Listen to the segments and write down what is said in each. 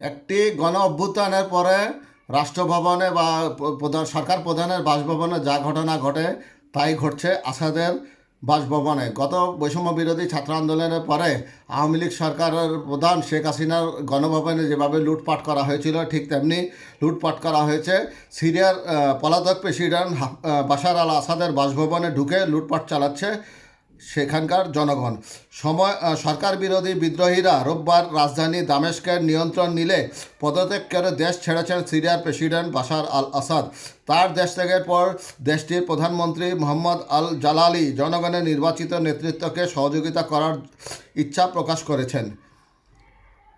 একটি গণ অভ্যুত্থানের পরে রাষ্ট্রভবনে বা প্রধান সরকার প্রধানের বাসভবনে যা ঘটনা ঘটে, তাই ঘটছে আসাদের বাসভবনে। গত বৈষম্য বিরোধী ছাত্র আন্দোলনের পরে আওয়ামী লীগ সরকারের প্রধান শেখ হাসিনার গণভবনে যেভাবে লুটপাট করা হয়েছিল, ঠিক তেমনি লুটপাট করা হয়েছে। সিরিয়ার পলাতক প্রেসিডেন্ট বাশার আল আসাদের বাসভবনে ঢুকে লুটপাট চালাচ্ছে সেখানকার জনগণ। সময় সরকার বিরোধী বিদ্রোহীরা রোববার রাজধানী দামেস্কের নিয়ন্ত্রণ নিলে পদত্যাগ করে দেশ ছেড়েছেন সিরিয়ার প্রেসিডেন্ট বাশার আল আসাদ তার দেশ ত্যাগের পর দেশটির প্রধানমন্ত্রী মোহাম্মদ আল জালালি জনগণের নির্বাচিত নেতৃত্বকে সহযোগিতা করার ইচ্ছা প্রকাশ করেছেন।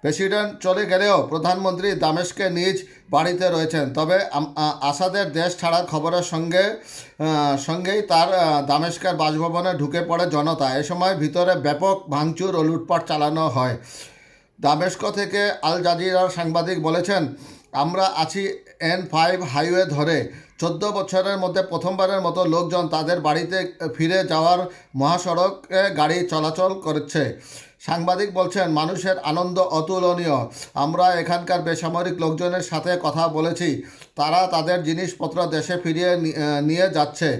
প্রেসিডেন্ট চলে গেলেও প্রধানমন্ত্রী দামেশকে নিজ বাড়িতে রয়েছেন। তবে আসাদের দেশ ছাড়ার খবরের সঙ্গে সঙ্গেই তার দামেশকের বাসভবনে ঢুকে পড়ে জনতা। এ সময় ভিতরে ব্যাপক ভাঙচুর ও লুটপাট চালানো হয়। দামেস্ক থেকে আল জাজিরার সাংবাদিক বলেছেন আমরা আছি এন ফাইভ হাইওয়ে ধরে। চোদ্দ বছরের মধ্যে প্রথমবারের মতো লোকজন তাদের বাড়িতে ফিরে যাওয়ার মহাসড়কে গাড়ি চলাচল করছে। সাংবাদিক বলছেন, মানুষের আনন্দ অতুলনীয়। আমরা এখানকার বেসামরিক লোকজনের সাথে কথা বলেছি। তারা তাদের জিনিসপত্র দেশে ফিরিয়ে নিয়ে যাচ্ছে।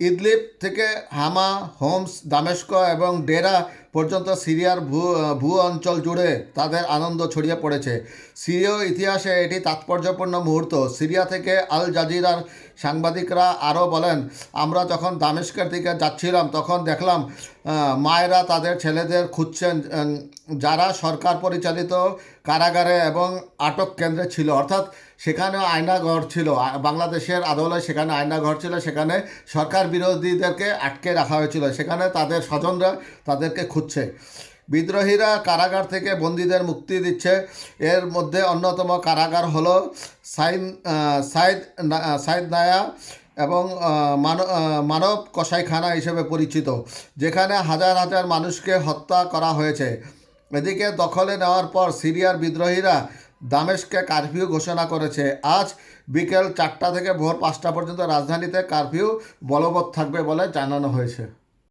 ইদলিব থেকে হামা, হোমস, দামেস্ক এবং ডেরা পর্যন্ত সিরিয়ার ভূ ভূ অঞ্চল জুড়ে তাদের আনন্দ ছড়িয়ে পড়েছে। সিরীয় ইতিহাসে এটি তাৎপর্যপূর্ণ মুহূর্ত। সিরিয়া থেকে আল জাজিরার সাংবাদিকরা আরও বলেন, আমরা যখন দামেস্কের দিকে যাচ্ছিলাম, তখন দেখলাম মায়েরা তাদের ছেলেদের খুঁজছেন যারা সরকার পরিচালিত কারাগারে এবং আটক কেন্দ্রে ছিল। অর্থাৎ সেখানে আয়নাঘর ছিল। বাংলাদেশের আদলে সেখানে আয়নাঘর ছিল, সেখানে সরকার বিরোধীদেরকে আটকে রাখা হয়েছিল। সেখানে তাদের স্বজনরা তাদেরকে খুঁজছে। বিদ্রোহীরা কারাগার থেকে বন্দীদের মুক্তি দিচ্ছে। এর মধ্যে অন্যতম কারাগার হল সাইন সাইদ সাইদ নায়া এবং মানব কসাইখানা হিসেবে পরিচিত, যেখানে হাজার হাজার মানুষকে হত্যা করা হয়েছে। এদিকে দখলে নেওয়ার পর সিরিয়ার বিদ্রোহীরা দামেশকে কারফিউ ঘোষণা করেছে। আজ বিকেল চারটা থেকে ভোর পাঁচটা পর্যন্ত রাজধানীতে কারফিউ বলবৎ থাকবে বলে জানানো হয়েছে।